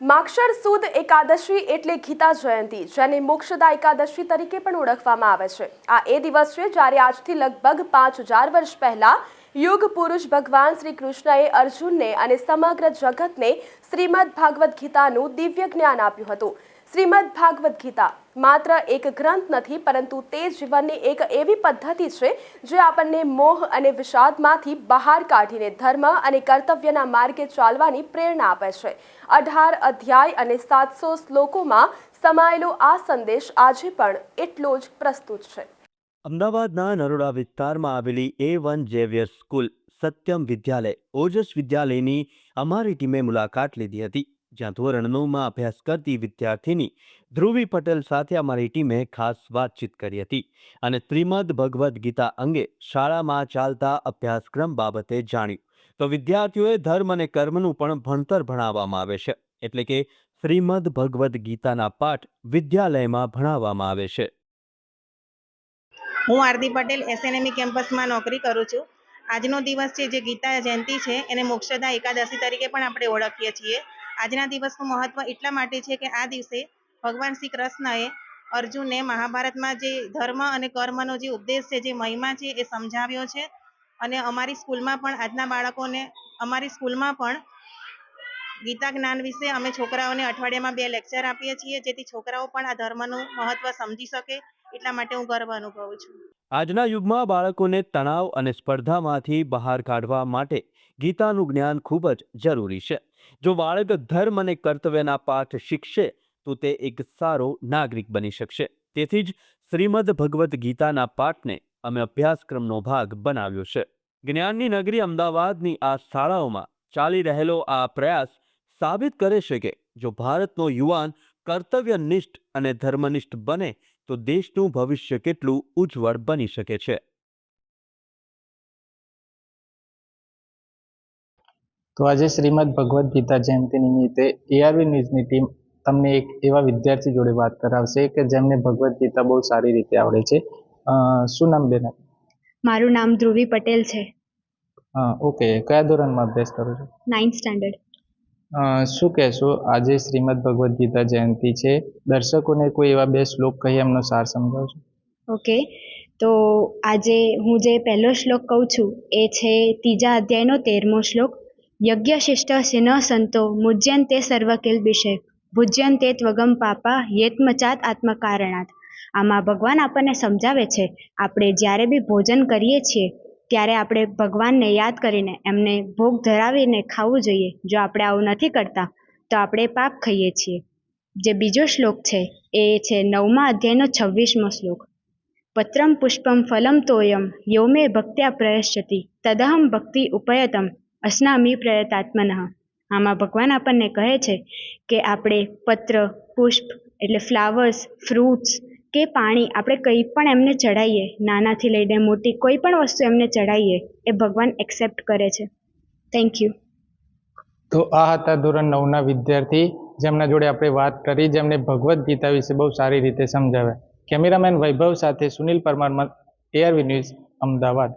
માક્ષર સુદ એકાદશી એટલે ગીતા જયંતી, જેને મોક્ષદા એકાદશી તરીકે પણ ઓળખવામાં આવે છે. આ એ દિવસ છે જ્યારે આજથી લગભગ પાંચ હજાર વર્ષ પહેલા યુગ પુરુષ ભગવાન શ્રી કૃષ્ણએ અર્જુનને અને સમગ્ર જગતને શ્રીમદ ભાગવત ગીતાનું દિવ્ય જ્ઞાન આપ્યું હતું. શ્રીમદ ભાગવત ગીતા. માત્ર એક ગ્રંથ નથી, પરંતુ તે જીવનની એક એવી પદ્ધતિ છે, જે આપણને મોહ અને વિષાદમાંથી બહાર કાઢીને ધર્મ અને કર્તવ્યના માર્ગે ચાલવાની પ્રેરણા આપે છે. અઢાર અધ્યાય અને સાતસો શ્લોકોમાં સમાયેલો આ સંદેશ આજે પણ એટલો જ પ્રસ્તુત છે. અમદાવાદના નરોડા વિસ્તારમાં આવેલી A one Xavier school Satyam વિદ્યાલય, ઓજસ વિદ્યાલયની અમારી ટીમે મુલાકાત લીધી હતી. જ્યાં ધોરણ નવમાં અભ્યાસ કરતી વિદ્યાર્થીની ધ્રુવી પટેલ સાથે અમારી ટીમે ખાસ વાતચીત કરી હતી અને શ્રીમદ ભગવદ્ ગીતા અંગે શાળામાં ચાલતા અભ્યાસક્રમ બાબતે જાણ્યું. તો વિદ્યાર્થીઓએ ધર્મ અને કર્મનું પણ ભણતર ભણાવવામાં આવે છે, એટલે કે શ્રીમદ ભગવદ્ ગીતાના પાઠ વિદ્યાલયમાં ભણાવવામાં આવે છે. હું આરતી પટેલ એસએનએમઈ કેમ્પસમાં નોકરી કરું છું. આજનો દિવસ છે જે ગીતા જયંતિ છે, એને મોક્ષદા એકાદશી તરીકે પણ આપણે ઓળખીએ છીએ. આજના દિવસનું મહત્વ એટલા માટે છે કે આ દિવસે ભગવાન શ્રી કૃષ્ણએ અર્જુનને મહાભારતમાં જે ધર્મ અને કર્મનો જે ઉપદેશ છે, જે મહિમા છે, એ સમજાવ્યો છે. અને અમારી સ્કૂલમાં પણ આજના બાળકોને, અમારી સ્કૂલમાં પણ ગીતા જ્ઞાન વિશે અમે છોકરાઓને અઠવાડિયામાં બે લેક્ચર આપીએ છીએ, જેથી છોકરાઓ પણ આ ધર્મનું મહત્વ સમજી શકે. એટલા માટે હું ગર્વ અનુભવું છું. આજના યુગમાં બાળકોને તણાવ અને સ્પર્ધામાંથી બહાર કાઢવા માટે ગીતાનું જ્ઞાન ખૂબ જ જરૂરી છે. જો બાળક ધર્મ અને કર્તવ્યના પાઠ શીખશે, તો તે એક સારો નાગરિક બની શકશે. તેથી જ શ્રીમદ ભગવદ્ ગીતાના પાઠને અમે અભ્યાસક્રમનો ભાગ બનાવ્યો છે. જ્ઞાનની નગરી અમદાવાદની આ શાળાઓમાં ચાલી રહેલો આ પ્રયાસ સાબિત કરે છે કે જો ભારતનો યુવાન કર્તવ્યનિષ્ઠ અને ધર્મનિષ્ઠ બને તો દેશનું ભવિષ્ય કેટલું ઉજ્જવળ બની શકે છે? તો આજે શ્રીમદ ભગવદ્ ગીતા જયંતિ નિમિત્તે એઆરવી ન્યૂઝની ટીમ તમને એક એવા વિદ્યાર્થી જોડે વાત કરાવશે કે જેમને ભગવદ્ ગીતા બહુ સારી રીતે આવડે છે. શું નામ બેન? મારું નામ ધ્રુવી પટેલ છે. ઓકે. કયા ધોરણમાં અભ્યાસ કરો છો? નાઇન્થ સ્ટાન્ડર્ડ શું કહેશો? આજે શ્રીમદ ભગવદ્ ગીતા જયંતિ છે. દર્શકોને કોઈ એવા બે શ્લોક કહી એમનો સાર સમજાવશો? ઓકે. તો આજે હું જે પહેલો શ્લોક કહું છું, એ છે ત્રીજા અધ્યાયનો તેરમો શ્લોક. યજ્ઞશિષ્ટ સિન સંતો મુજ્યંતે સર્વકિલ વિષય ભુજ્યંતે ત્વગમ પાપા યેતમચાત આત્મકારણાત. આમાં ભગવાન આપણને સમજાવે છે, આપણે જ્યારે બી ભોજન કરીએ છીએ ત્યારે આપણે ભગવાનને યાદ કરીને એમને ભોગ ધરાવીને ખાવું જોઈએ. જો આપણે આવું નથી કરતા, તો આપણે પાપ ખાઈએ છીએ. જે બીજો શ્લોક છે, એ છે નવમા અધ્યાયનો છવ્વીસમો શ્લોક. પત્રમ પુષ્પમ ફલમ તોયમ, યોમે ભક્ત્યા પ્રયશ્યતિ, તદહમ ભક્તિ ઉપયતમ, અસ્નામી પ્રયતાત્મનઃ. આમાં ભગવાન આપણને કહે છે કે આપણે પત્ર, પુષ્પ, એટલે ફ્લાવર્સ ફ્રૂટ્સ કે પાણી આપણે કંઈ પણ એમને ચડાવીએ નાનાથી લઈને મોટી કોઈ પણ વસ્તુ એમને ચડાવીએ એ ભગવાન એક્સેપ્ટ કરે છે. થેન્ક યુ તો આ હતા ધોરણ નવના વિદ્યાર્થી, જેમના જોડે આપણે વાત કરી, જેમને ભગવદ્ ગીતા વિશે બહુ સારી રીતે સમજાવ્યા. કેમેરામેન વૈભવ સાથે સુનિલ પરમાર, એઆરવી ન્યૂઝ, અમદાવાદ.